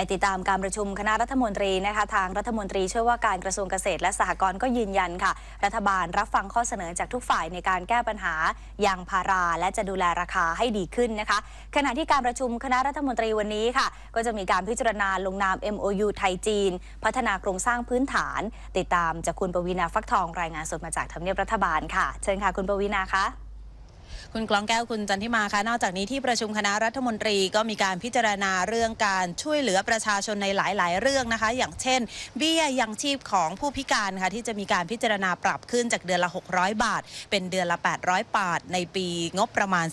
ไปติดตามการประชุมคณะรัฐมนตรีนะคะทางรัฐมนตรีช่วยว่าการกระทรวงเกษตรและสหกรณ์ก็ยืนยันค่ะ รัฐบาลรับฟังข้อเสนอจากทุกฝ่ายในการแก้ปัญหายางพารา และจะดูแลราคาให้ดีขึ้นนะคะ ขณะที่การประชุมคณะรัฐมนตรีวันนี้ค่ะ ก็จะมีการพิจารณาลงนาม MOU ไทยจีน พัฒนาโครงสร้างพื้นฐาน ติดตามจากคุณปวีณาฟักทองรายงานสดมาจากทำเนียบรัฐบาลค่ะ เชิญค่ะคุณปวีณาคะ คุณกลองแก้วคุณจันทิมาคะนอกจากนี้ที่ประชุมคณะรัฐมนตรีก็มีการพิจารณาเรื่องการช่วยเหลือประชาชนในหลาย ๆ เรื่องนะคะ อย่างเช่น เบี้ยยังชีพของผู้พิการค่ะที่จะมีการพิจารณาปรับขึ้นจากเดือนละ 600 บาท เป็นเดือนละ 800 บาท ในปีงบประมาณ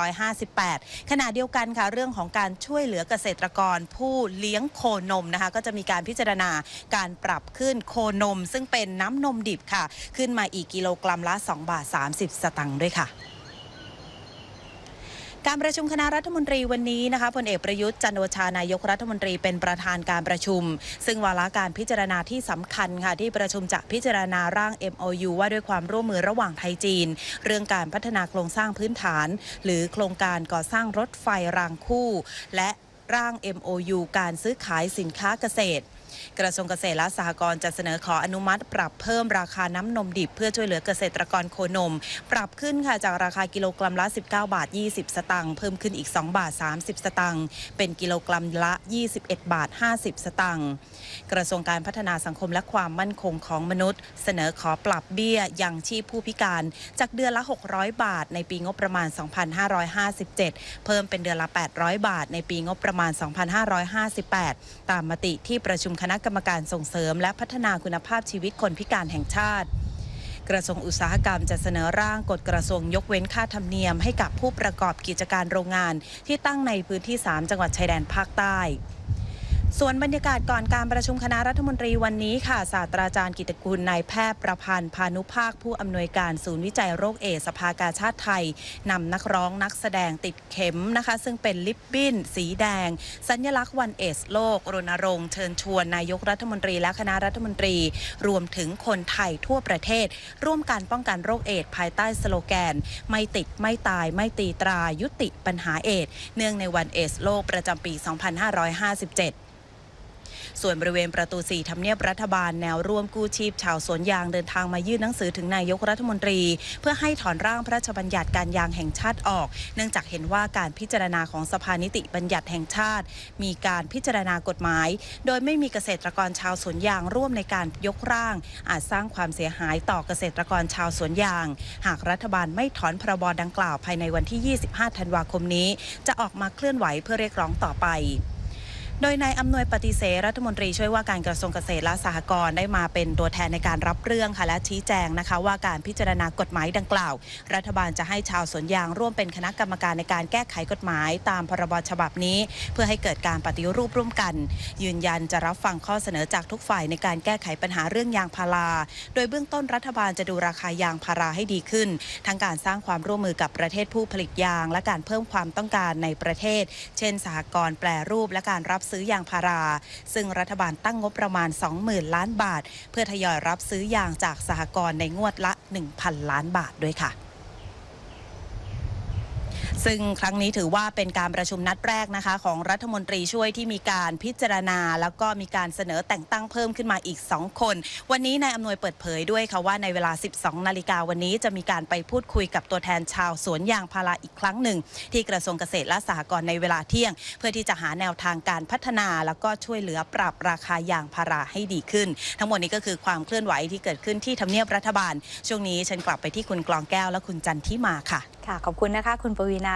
2558 ขณะเดียวกันค่ะเรื่องของการช่วยเหลือเกษตรกรผู้เลี้ยงโคนมนะคะ ก็จะมีการพิจารณาการปรับขึ้นโคนม ซึ่งเป็นน้ำนมดิบค่ะ ขึ้นมาอีกกิโลกรัมละ 2 บาท 30 สตังค์ด้วยค่ะ การประชุมคณะรัฐมนตรีวันนี้นะคะพลเอกประยุทธ์จันโอชานายกรัฐมนตรีเป็นประธานการประชุม ซึ่งวาระการพิจารณาที่สำคัญค่ะที่ประชุมจะพิจารณาร่าง MOU ว่าด้วยความร่วมมือระหว่างไทยจีน เรื่องการพัฒนาโครงสร้างพื้นฐาน หรือโครงการก่อสร้างรถไฟรางคู่ และร่าง MOU การซื้อขายสินค้าเกษตร กระทรวงเกษตรและสหกรณ์จะเสนอขออนุมัติ ปรับเพิ่มราคาน้ำนมดิบ เพื่อช่วยเหลือเกษตรกรโคนม ปรับขึ้นค่ะจากราคากิโลกรัมละ 19 บาท 20 สตางค์เพิ่มขึ้นอีก 2 บาท 30 สตางค์เป็นกิโลกรัมละ 21 บาท 50 สตางค์กระทรวงการพัฒนาสังคมและความมั่นคงของมนุษย์ เสนอขอปรับเบี้ยยังชีพผู้พิการ จากเดือนละ 600 บาท ในปีงบประมาณ 2557 เพิ่มเป็นเดือนละ 800 บาท ในปีงบประมาณ 2558 ตามมติที่ประชุมคคณะกรรมการส่งเสริม และพัฒนาคุณภาพชีวิตคนพิการแห่งชาติ กระทรวงอุตสาหกรรมจะเสนอร่างกฎกระทรวงยกเว้นค่าธรรมเนียมให้กับผู้ประกอบกิจการโรงงานที่ตั้งในพื้นที่ 3 จังหวัดชายแดนภาคใต้ ส่วนบรรยากาศก่อนการประชุมคณะรัฐมนตรีวันนี้ค่ะศาสตราจารย์กิตกุลนายแพทย์ประพันธ์พานุภาคผู้อำนวยการศูนย์วิจัยโรคเอดส์สภากาชาติไทยนำนักร้องนักแสดงติดเข็มนะคะ ซึ่งเป็นลิปบิ้น สีแดง สัญลักษณ์วันเอดส์โลกรณรงค์เชิญชวนนายกรัฐมนตรีและคณะรัฐมนตรี รวมถึงคนไทยทั่วประเทศ ร่วมกันป้องกันโรคเอดส์ภายใต้สโลแกน ไม่ติดไม่ตายไม่ตีตรายุติปัญหาเอดส์เนื่องในวันเอดส์โลกประจำปี 2557 ส่วนบริเวณประตู4ทำเนียบรัฐบาลแนวร่วมกู้ชีพ ชาวสวนยางเดินทางมายื่นหนังสือถึงนายกรัฐมนตรี เพื่อให้ถอนร่างพระราชบัญญัติการยางแห่งชาติออก เนื่องจากเห็นว่าการพิจารณาของสภานิติบัญญัติแห่งชาติ มีการพิจารณากฎหมาย โดยไม่มีเกษตรกรชาวสวนยางร่วมในการยกร่าง อาจสร้างความเสียหายต่อเกษตรกรชาวสวนยาง หากรัฐบาลไม่ถอนพรบดังกล่าวภายในวันที่ 25 ธันวาคมนี้ จะออกมาเคลื่อนไหวเพื่อเรียกร้องต่อไป โดยนายอำนวยปฏิเสธรัฐมนตรีช่วยว่าการกระทรวงเกษตรและสหกรณ์ได้มาเป็นตัวแทนในการรับเรื่องค่ะและชี้แจงนะคะว่าการพิจารณากฎหมายดังกล่าว รัฐบาลจะให้ชาวสวนยางร่วมเป็นคณะกรรมการในการแก้ไขกฎหมาย ตามพรบฉบับนี้ เพื่อให้เกิดการปฏิรูปร่วมกัน ยืนยันจะรับฟังข้อเสนอจากทุกฝ่ายในการแก้ไขปัญหาเรื่องยางพารา โดยเบื้องต้นรัฐบาลจะดูราคายางพาราให้ดีขึ้น ทั้งการสร้างความร่วมมือกับประเทศผู้ผลิตยาง และการเพิ่มความต้องการในประเทศ เช่นสหกรณ์แปรรูปและการรับซื้อซื้อยางพารา ซึ่งรัฐบาลตั้งงบประมาณ 20,000 ล้านบาท เพื่อทยอยรับซื้อยางจากสหกรณ์ในงวดละ 1,000 ล้านบาทด้วยค่ะ ซึ่งครั้งนี้ถือว่าเป็นการประชุมนัดแรกนะคะ ของรัฐมนตรีช่วยที่มีการพิจารณา แล้วก็มีการเสนอแต่งตั้งเพิ่มขึ้นมาอีก 2 คน วันนี้นายอำนวยเปิดเผยด้วยค่ะว่าในเวลา 12 นาฬิกาวันนี้จะมีการไปพูดคุยกับตัวแทนชาวสวนยางพาราอีกครั้งหนึ่ง ที่กระทรวงเกษตรและสหกรณ์ในเวลาเที่ยง เพื่อที่จะหาแนวทางการพัฒนา แล้วก็ช่วยเหลือปรับราคายางพาราให้ดีขึ้น ทั้งหมดนี้ก็คือความเคลื่อนไหวที่เกิดขึ้นที่ทำเนียบรัฐบาล ช่วงนี้ฉันกลับไปที่คุณกลองแก้วและคุณจันทิมาค่ะ ค่ะ ขอบคุณนะคะ คุณปวีนา